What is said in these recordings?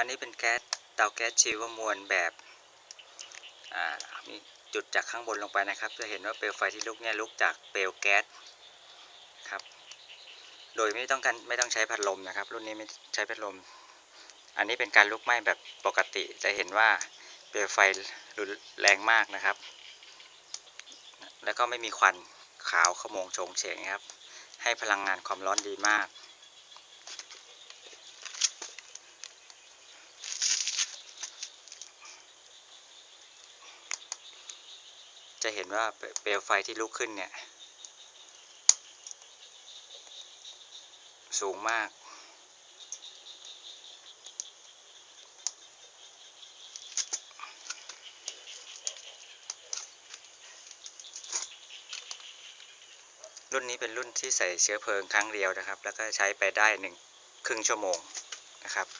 อันนี้เป็นแก๊สเตาแก๊สชีวมวลแบบมีจุดจากข้างบนลงไปนะครับ จะเห็นว่าเปลวไฟที่ลุกเนี่ยลุกจากเปลวแก๊สครับ โดยไม่ต้องการไม่ต้องใช้พัดลมนะครับ รุ่นนี้ไม่ใช้พัดลม อันนี้เป็นการลุกไหม้แบบปกติ จะเห็นว่าเปลวไฟรุนแรงมากนะครับ แล้วก็ไม่มีควันขาวขโมงโฉงเฉงครับ ให้พลังงานความร้อนดีมาก จะเห็นว่าเปลวไฟที่ลุกขึ้นเนี่ย สูงมาก รุ่นนี้เป็นรุ่นที่ใส่เชื้อเพลิงครั้งเดียวนะครับ แล้วก็ใช้ไปได้หนึ่งครึ่งชั่วโมงนะครับ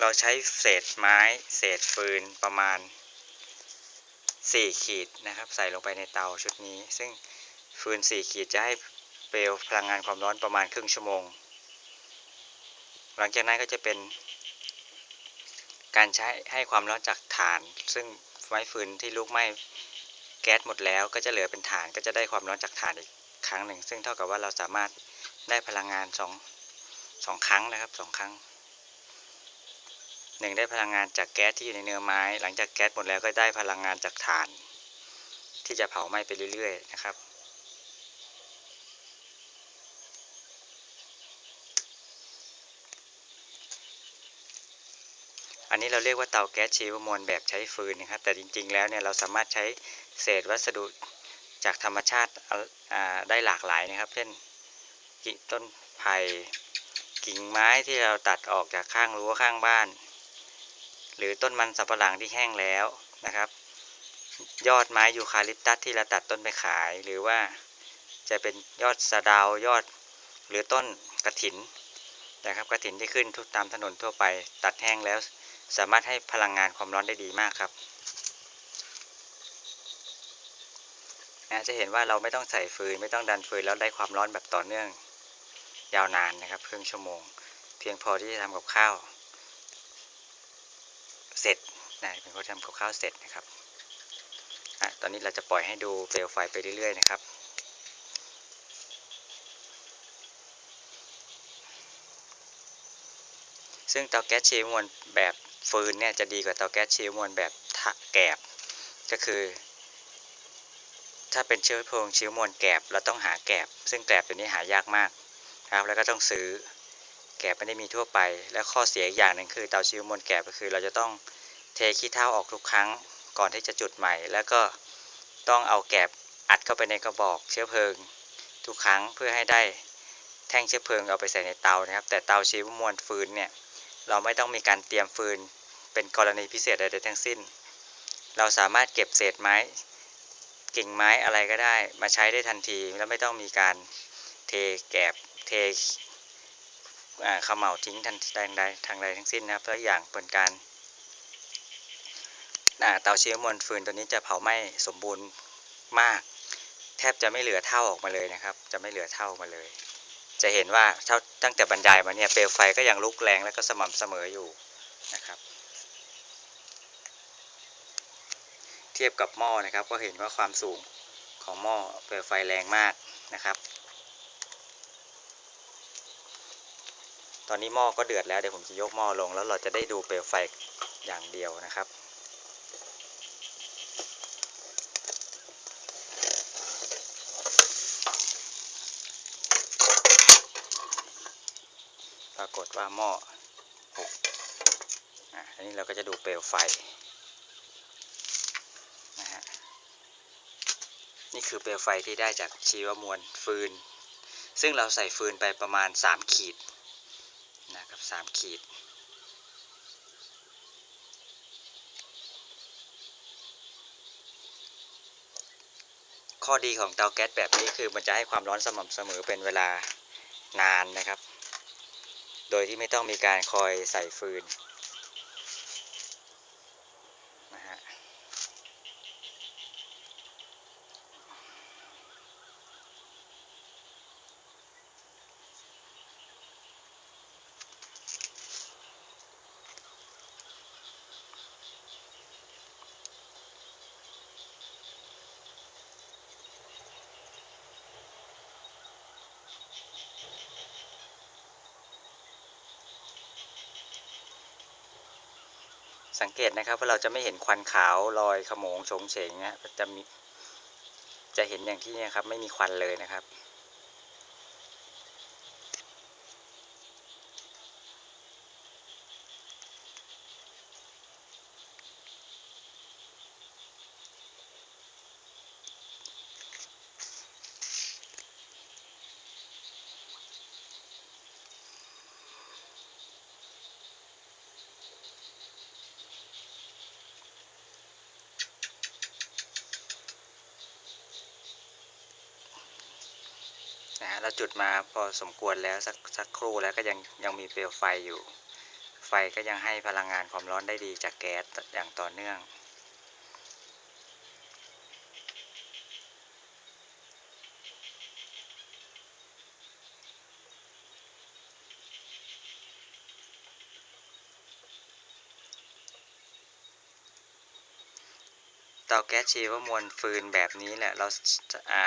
เราใช้เศษไม้เศษฟืนประมาณ 4 ขีดนะครับ ใส่ลงไปในเตาชุดนี้ ซึ่งฟืน 4 ขีดจะให้เปลวพลังงานความร้อนประมาณครึ่งชั่วโมง หลังจากนั้นก็จะเป็น การใช้ให้ความร้อนจากถ่าน ซึ่งไม้ฟืนที่ลุกไหม้แก๊สหมดแล้วก็จะเหลือเป็นถ่านก็จะได้ความร้อนจากถ่านอีกครั้งหนึ่ง ซึ่งเท่ากับว่าเราสามารถได้พลังงานสองสองครั้งนะครับสองครั้ง หนึ่งได้พลังงานจากแก๊สที่อยู่ในเนื้อไม้ หลังจากแก๊สหมดแล้วก็ได้พลังงานจากถ่าน ที่จะเผาไหม้ไปเรื่อยๆนะครับ อันนี้เราเรียกว่าเตาแก๊สชีวมวลแบบใช้ฟืนนะครับ แต่จริงๆแล้วเนี่ยเราสามารถใช้เศษวัสดุจากธรรมชาติได้หลากหลายนะครับ เช่นกิ่งต้นไผ่กิ่งไม้ที่เราตัดออกจากข้างรั้วข้างบ้าน หรือต้นมันสับปะหลังที่แห้งแล้วนะครับ ยอดไม้ยูคาลิปตัสที่เราตัดต้นไปขาย หรือว่าจะเป็นยอดสะดาวยอดหรือต้นกระถินนะครับกระถินที่ขึ้นทุกตามถนนทั่วไป ตัดแห้งแล้วสามารถให้พลังงานความร้อนได้ดีมากครับนะจะเห็นว่าเราไม่ต้องใส่ฟืนไม่ต้องดันฟืนแล้วได้ความร้อนแบบต่อเนื่อง ยาวนานนะครับครึ่งชั่วโมง เพียงพอที่จะทำกับข้าว เสร็จนะเป็นคนทำกับข้าวเสร็จนะครับอตอนนี้เราจะปล่อยให้ดูเปลวไฟไปเรื่อยๆนะครับซึ่งเตาแก๊สชีมวลแบบฟืนเนี่ยจะดีกว่าเตาแก๊สชีมวลแบบแกบก็คือ ถ้าเป็นเชื้อเพลิงชีมวลแกบเราต้องหาแกบซึ่งแกบตัวนี้หายากมากนะครับแล้วก็ต้องซื้อ แกบไม่ได้มีทั่วไป และข้อเสียอีกอย่างหนึ่งคือเตาชีวมวลแกบก็คือ เราจะต้องเทขี้เถ้าออกทุกครั้งก่อนที่จะจุดใหม่ แล้วก็ต้องเอาแกบอัดเข้าไปในกระบอกเชื้อเพลิง ทุกครั้งเพื่อให้ได้แท่งเชื้อเพลิงเอาไปใส่ในเตานะครับ แต่เตาชีวมวลฟืนเนี่ยเราไม่ต้องมีการเตรียมฟืนเป็นกรณีพิเศษใดๆทั้งสิ้น เราสามารถเก็บเศษไม้กิ่งไม้อะไรก็ได้ มาใช้ได้ทันที แล้วไม่ต้องมีการเทแกบเท ขมเหลาทิ้งทันทางใดทางใดทั้งสิ้นนะครับและอย่างเป็นการเตาเชื้อมวลฟืนตัวนี้จะเผาไหม้สมบูรณ์มาก แทบจะไม่เหลือเท่าออกมาเลยนะครับ จะไม่เหลือเท่ามาเลย จะเห็นว่าเท่าตั้งแต่บรรยายมาเนี่ยเปลวไฟก็ยังลุกแรงและก็สม่ำเสมออยู่นะครับ เทียบกับหม้อนะครับก็เห็นว่าความสูงของหม้อเปลวไฟแรงมากนะครับ ตอนนี้หม้อก็เดือดแล้วเดี๋ยวผมจะยกหม้อลง แล้วเราจะได้ดูเปลวไฟอย่างเดียวนะครับ ปรากฏว่าหม้อหกอะอันนี้เราก็จะดูเปลวไฟนะฮะนี่คือเปลวไฟที่ได้จากชีวมวลฟืน ซึ่งเราใส่ฟืนไปประมาณ 3 ขีด นะครับ3ขีด ข้อดีของเตาแก๊สแบบนี้คือมันจะให้ความร้อนสม่ำเสมอเป็นเวลานานนะครับ โดยที่ไม่ต้องมีการคอยใส่ฟืน สังเกตนะครับว่าเราจะไม่เห็นควันขาวลอยขโมงโฉงเฉงนะจะมีจะเห็นอย่างที่นี่ครับ ไม่มีควันเลยนะครับ เราจุดมาพอสมควรแล้วสักสักครู่แล้วก็ยังยังมีเปลวไฟอยู่ ไฟก็ยังให้พลังงานความร้อนได้ดีจากแก๊สอย่างต่อเนื่อง เตาแก๊สชีวมวลฟืนแบบนี้แหละเราจะอ่า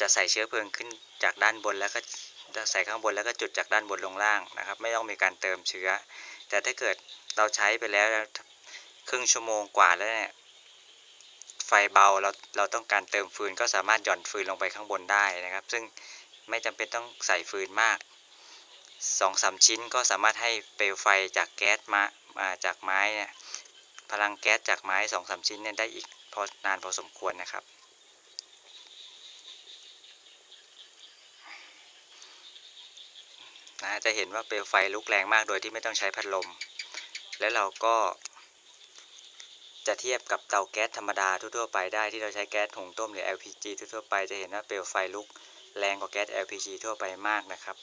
จะใส่เชื้อเพลิงขึ้นจากด้านบนแล้วก็จะใส่ข้างบนแล้วก็จุดจากด้านบนลงล่างนะครับ ไม่ต้องมีการเติมเชื้อ แต่ถ้าเกิดเราใช้ไปแล้วครึ่งชั่วโมงกว่าแล้วเนี่ยไฟเบาเราเราต้องการเติมฟืนก็สามารถหย่อนฟืนลงไปข้างบนได้นะครับ ซึ่งไม่จำเป็นต้องใส่ฟืนมากสองสามชิ้นก็สามารถให้เปลวไฟจากแก๊สมามาจากไม้เนี่ยพลังแก๊สจากไม้สองสามชิ้นเนี่ยได้อีกพอนานพอสมควรนะครับ นะจะเห็นว่าเปลวไฟลุกแรงมากโดยที่ไม่ต้องใช้พัดลม และเราก็ จะเทียบกับเตาแก๊สธรรมดาทั่วๆไปได้ที่เราใช้แก๊สหุงต้มหรือ LPG ทั่วๆไปจะเห็นว่าเปลวไฟลุกแรงกว่าแก๊ส LPG ทั่วไปมากนะครับ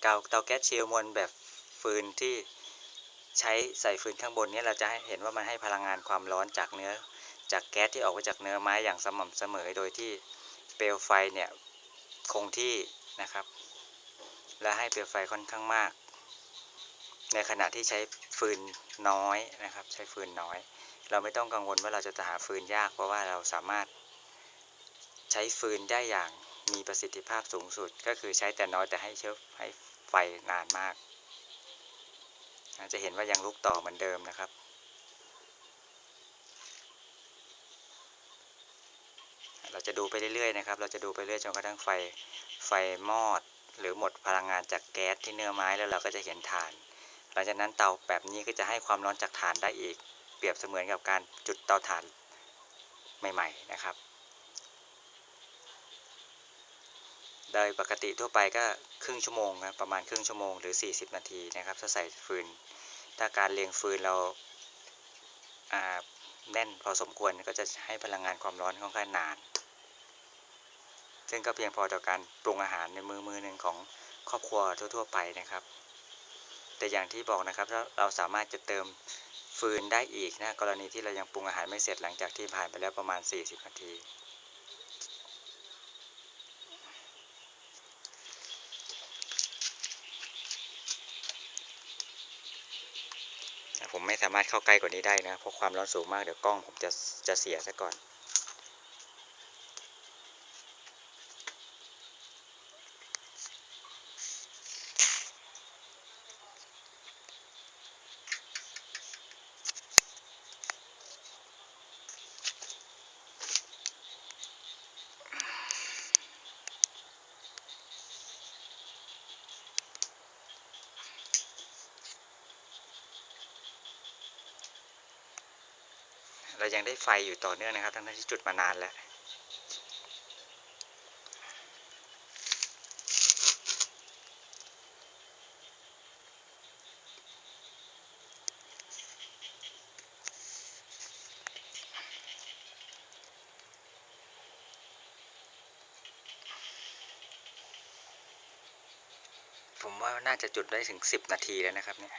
เตาเตาแก๊สเชลมวลแบบฟืนที่ใช้ใส่ฟืนข้างบนนี้เราจะเห็นว่ามันให้พลังงานความร้อนจากเนื้อ จากแก๊สที่ออกมาจากเนื้อไม้อย่างสม่ำเสมอโดยที่เปลวไฟเนี่ย คงที่นะครับ และให้เปลวไฟค่อนข้างมาก ในขณะที่ใช้ฟืนน้อยนะครับ ใช้ฟืนน้อย เราไม่ต้องกังวลว่าเราจะหาฟืนยากเพราะว่าเราสามารถใช้ฟืนได้อย่างมีประสิทธิภาพสูงสุด ก็คือใช้แต่น้อยแต่ให้เชื้อให้ไฟนานมากจะเห็นว่ายังลุกต่อเหมือนเดิมนะครับ เราจะดู ไปเรื่อยๆนะครับ เราจะดูไปเรื่อยจนกระทั่งไฟไฟมอด หรือหมดพลังงานจากแก๊สที่เนื้อไม้แล้วเราก็จะเห็นถ่าน หลังจากนั้นเตาแบบนี้ก็จะให้ความร้อนจากถ่านได้อีก เปรียบเสมือนกับการจุดเตาถ่านใหม่ๆนะครับ โดยปกติทั่วไปก็ครึ่งชั่วโมงนะประมาณครึ่งชั่วโมงหรือ 40 นาทีนะครับถ้าใส่ฟืน ถ้าการเรียงฟืนเราแน่นพอสมควรก็จะให้พลังงานความร้อนค่อนข้างนาน ซึ่งก็เพียงพอต่อการปรุงอาหารในมือมือหนึ่งของครอบครัวทั่ว ๆ ไปนะครับ แต่อย่างที่บอกนะครับเราสามารถจะเติมฟืนได้อีกนะกรณีที่เรายังปรุงอาหารไม่เสร็จหลังจากที่ผ่านไปแล้วประมาณ 40 นาทีผมไม่สามารถเข้าใกล้กว่านี้ได้นะเพราะความร้อนสูงมากเดี๋ยวกล้องผมจะจะเสียซะก่อน เรายังได้ไฟอยู่ต่อเนื่องนะครับ ทั้งที่จุดมานานแล้วผมว่าน่าจะจุดได้ถึง 10 นาทีแล้วนะครับเนี่ย